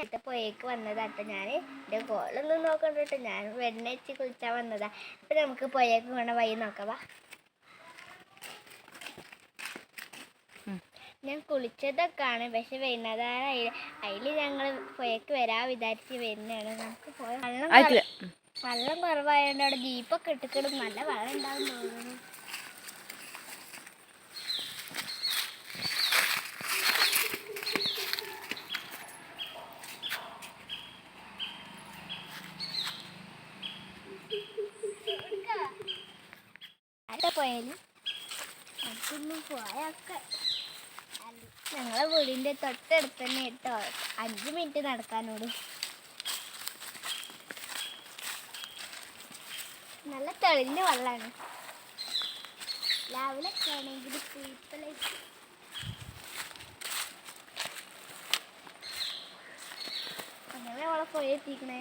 അടുത്ത പോയേക്ക് വന്നതാട്ടോ ഞാൻ എന്റെ കോളൊന്നും നോക്കണ്ട കേട്ടോ ഞാൻ വെണ്ണച്ച് കുളിച്ചാൽ വന്നതാ. അപ്പം നമുക്ക് പോയേക്ക് വേണം വഴി നോക്കാം വാ. ഞാൻ കുളിച്ചതൊക്കെയാണ്. പക്ഷെ വൈകുന്നേരം അതിൽ ഞങ്ങൾ പുഴയ്ക്ക് വരാൻ വിചാരിച്ച് വരുന്നതാണ്. നമുക്ക് പോയ വെള്ളം വെള്ളം കുറവായതുകൊണ്ട് അവിടെ ജീപ്പൊക്കെ ഇട്ടിക്കിടും നല്ല വെള്ളം ഉണ്ടാവും തോന്നുന്നു അവിടെ പോയാലും? പോയൊക്കെ. ഞങ്ങളെ വീടിന്റെ തൊട്ടടുത്ത് തന്നെ കേട്ടോ. അഞ്ച് മിനിറ്റ് നടക്കാനോട്. നല്ല തെളിഞ്ഞ വെള്ളാണ്. രാവിലെ ഒക്കെ ആണെങ്കിൽ പൂപ്പലേക്ക് അങ്ങനെ അവളെ പോയി എത്തിക്കണേ?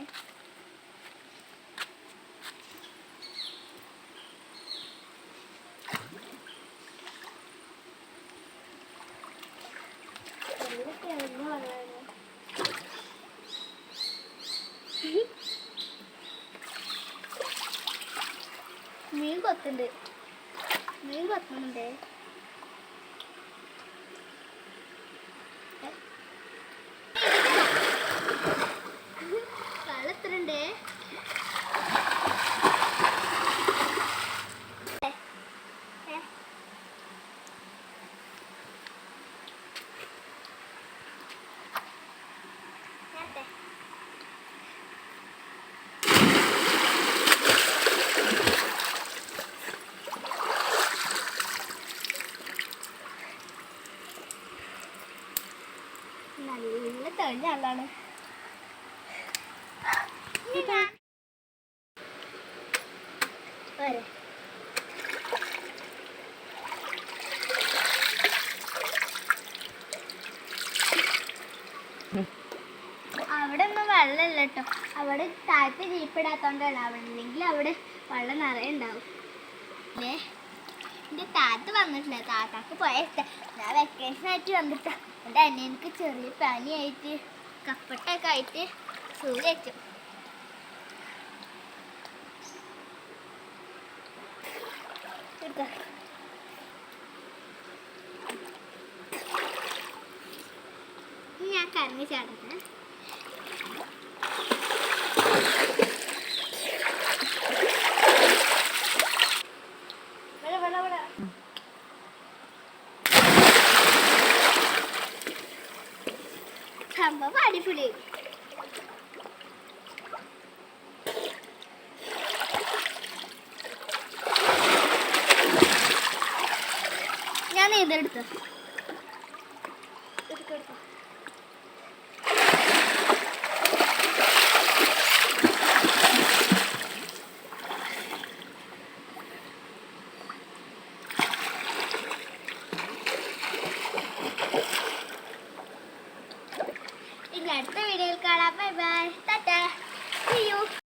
മീൻ കൊത്തുണ്ട് മീൻ കൊത്തുന്നുണ്ട്. തെളിഞ്ഞ ആളാണ്. അവിടെ ഒന്നും വെള്ളമില്ല കേട്ടോ. അവിടെ താഴത്ത് ജീപ്പിടാത്തോണ്ടാണ് അവിടെ ഇല്ലെങ്കിൽ അവിടെ വെള്ളം നിറയെ ഉണ്ടാവും. ഏ എന്റെ താത്ത വന്നിട്ടില്ല താത്താക്ക് പോയ ഇഷ്ടം. ഞാൻ വെക്കേഷൻ ആയിട്ട് വന്നിട്ടാ. എന്റെ അനിയനക്ക് ചെറിയ പനിയായിട്ട് കപ്പട്ടൊക്കെ ആയിട്ട് സൂര്യ വെച്ചു ഞാൻ കറങ്ങി ചാടട്ടെ സംഭവം അടിപൊളി. ഞാൻ ഇതെടുത്തു. എടുത്തു എടുത്തു